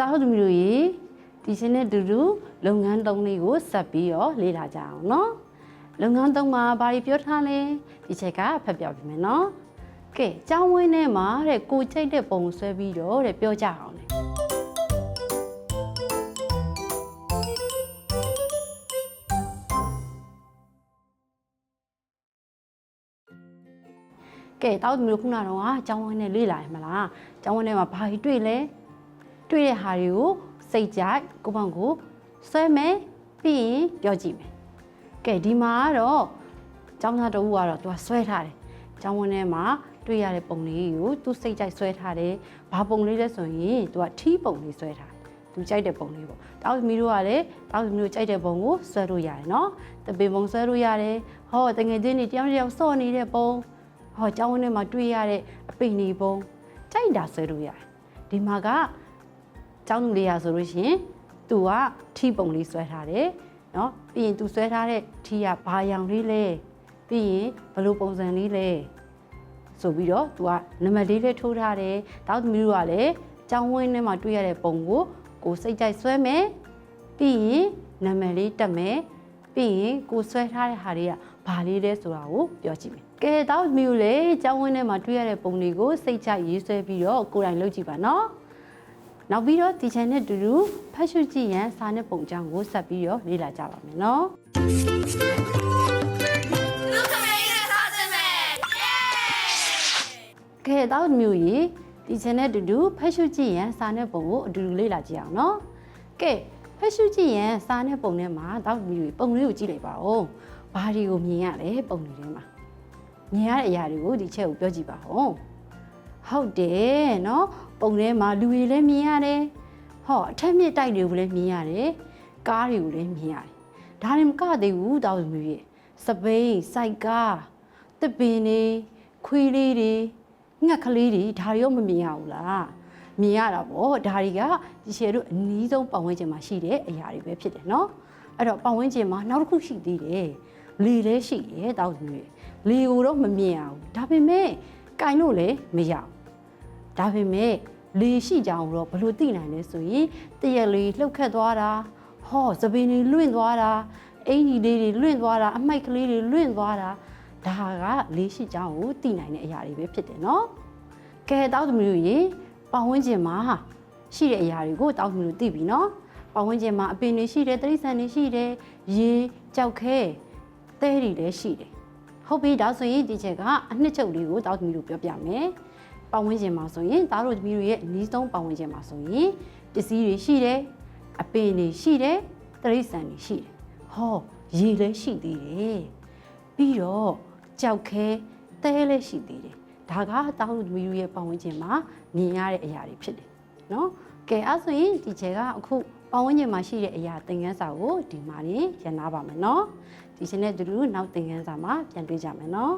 တာဟုတ်သူမျိုးရေဒီရှင်နဲ့တူတူလုပ်ငန်းသုံးလေးကိုဆက်ပြီးတော့လေ့လာကြအောင်နော်လုပ်ငန်းသုံးမှာဘာတွေပြောထားလဲဒီချက်ကဖတ်ပြပေးမယ်နော်ကဲကျောင်းဝင်းထဲမှာတဲ့ကိုကြိတ်တဲ့ပုံဆွဲပြီးတော့တဲ့ပြောကြအောင်လေကဲတောက်သူမျိုးခုနကတော့ကကျောင်းဝင်းနဲ့လေ့လာရမလားကျောင်းဝင်းထဲမှာဘာတွေတွေ့လဲ တွေ့တဲ့ဟာတွေကိုစိတ်ကြိုက်ကိုယ့်ဘောင်ကိုဆွဲမယ်ပြီးရင်ပြောကြည့်မယ်ကဲဒီမှာကတော့ကျောင်းသားတဦးကတော့သူကဆွဲထားတယ်ကျောင်းဝန်းထဲမှာတွေ့ရတဲ့ပုံလေးကိုသူစိတ်ကြိုက်ဆွဲထားတယ်ဘာပုံလေးလဲဆိုရင်သူကထီးပုံလေးဆွဲထားတယ်သူကြိုက်တဲ့ပုံလေးပေါ့တောက်သမီးတို့ကလည်းတောက်သမီးတို့ကြိုက်တဲ့ပုံကိုဆွဲလို့ရတယ်နော်တပင်ပုံဆွဲလို့ရတယ်ဟောတငယ်ချင်းတွေတယောက်တစ်ယောက်စော့နေတဲ့ပုံဟောကျောင်းဝန်းထဲမှာတွေ့ရတဲ့အပိနေပုံကြိုက်တာဆွဲလို့ရတယ်ဒီမှာက ကျောင်းသူလေးရဆိုလို့ရှိရင်သူကထီပုံလေးဆွဲထားတယ်เนาะပြီးရင်သူဆွဲထားတဲ့ထီကဘာရောင်လေးလဲပြီးရင်ဘယ်လိုပုံစံလေးလဲဆိုပြီးတော့သူကနံပါတ်လေးလေးထိုးထားတယ်တောက်သမီးတို့ကလည်းကျောင်းဝင်းထဲမှာတွေ့ရတဲ့ပုံကိုကိုစိတ်ကြိုက်ဆွဲမယ်ပြီးရင်နံပါတ်လေးတက်မယ်ပြီးရင်ကိုဆွဲထားတဲ့ဟာတွေကဘာလေးလဲဆိုတာကိုပြောကြည့်မယ်ကဲတောက်သမီးတို့လည်းကျောင်းဝင်းထဲမှာတွေ့ရတဲ့ပုံတွေကိုစိတ်ကြိုက်ရေးဆွဲပြီးတော့ကိုယ်တိုင်လုပ်ကြည့်ပါနော် နောက်ပြီးတော့ဒီချန်နဲ့တူတူဖတ်ရှုကြည့်ရန်စာနဲ့ပုံအကြောင်းကိုဆက်ပြီးတော့လေ့လာကြပါမယ်နော်လူခမေးနဲ့စားစမယ်ကဲတော့မျိုးကြီးဒီချန်နဲ့တူတူဖတ်ရှုကြည့်ရန်စာနဲ့ပုံကိုအတူတူလေ့လာကြည့်အောင်နော်ကဲဖတ်ရှုကြည့်ရန်စာနဲ့ပုံထဲမှာတော့မျိုးကြီးပုံလေးကိုကြည့်လိုက်ပါဦးဘာတွေကိုမြင်ရလဲပုံလေးထဲမှာမြင်ရတဲ့အရာတွေကိုဒီချက်ကိုပြောကြည့်ပါဦး ဟုတ်တယ်နော်ပုံထဲမှာလူတွေလည်းမြင်ရတယ်ဟောအထက်မြင့်တိုက်တွေကိုလည်းမြင်ရတယ်ကားတွေကိုလည်းမြင်ရတယ်ဒါတွေမကသေးဘူးတောက်မျိုးကြီးစပိန်စိုက်ကားတစ်ပင်တွေခွေးလေးတွေငှက်ကလေးတွေဒါတွေရောမမြင်ရဘူးလားမြင်ရတာပေါ့ဒါတွေကဒီရှယ်တို့အနည်းဆုံးပတ်ဝန်းကျင်မှာရှိတဲ့အရာတွေပဲဖြစ်တယ်နော်အဲ့တော့ပတ်ဝန်းကျင်မှာနောက်တစ်ခုရှိသေးတယ်လေလည်းရှိတယ်တောက်မျိုးကြီးလေကိုတော့မမြင်ရဘူးဒါပေမဲ့ကင်လို့လည်းမရဘူး ဒါပေမဲ့လေရှိကြအောင်တော့ဘယ်လို့သိနိုင်လဲဆိုရင်တရက်လေးလှုပ်ခတ်သွားတာဟောသပင်းတွေလွင့်သွားတာအင်ကြီးလေးတွေလွင့်သွားတာအမိုက်ကလေးတွေလွင့်သွားတာဒါကလေရှိကြအောင်ကိုသိနိုင်တဲ့အရာတွေပဲဖြစ်တယ်နော်ကဲတောက်သမီးတို့ရေပတ်ဝန်းကျင်မှာရှိတဲ့အရာတွေကိုတောက်သမီးတို့သိပြီနော်ပတ်ဝန်းကျင်မှာအပင်တွေရှိတယ်တိရစ္ဆာန်တွေရှိတယ်ရေကြောက်ခဲသဲတွေလည်းရှိတယ်ဟုတ်ပြီဒါဆိုရင်ဒီချက်ကအနှစ်ချုပ်လေးကိုတောက်သမီးတို့ပြောပြမယ် ပတ်ဝန်းကျင်မှာဆိုရင်သားတို့သမီးတို့ရဲ့အနည်းဆုံးပတ်ဝန်းကျင်မှာဆိုရင်ပစ္စည်းတွေရှိတယ်အပင်တွေရှိတယ်တရိษံတွေရှိတယ်ဟောရေလည်းရှိသေးတယ်ပြီးတော့ကြောက်ခဲတဲလည်းရှိသေးတယ်ဒါကသားတို့သမီးတို့ရဲ့ပတ်ဝန်းကျင်မှာမြင်ရတဲ့အရာတွေဖြစ်တယ်နော်ကဲအဲ့ဆိုရင်ဒီချက်ကအခုပတ်ဝန်းကျင်မှာရှိတဲ့အရာသင်ခန်းစာကိုဒီမှာနေရနာပါမယ်နော်ဒီချက်နဲ့တူတူနောက်သင်ခန်းစာမှာပြန်တွေ့ကြမယ်နော်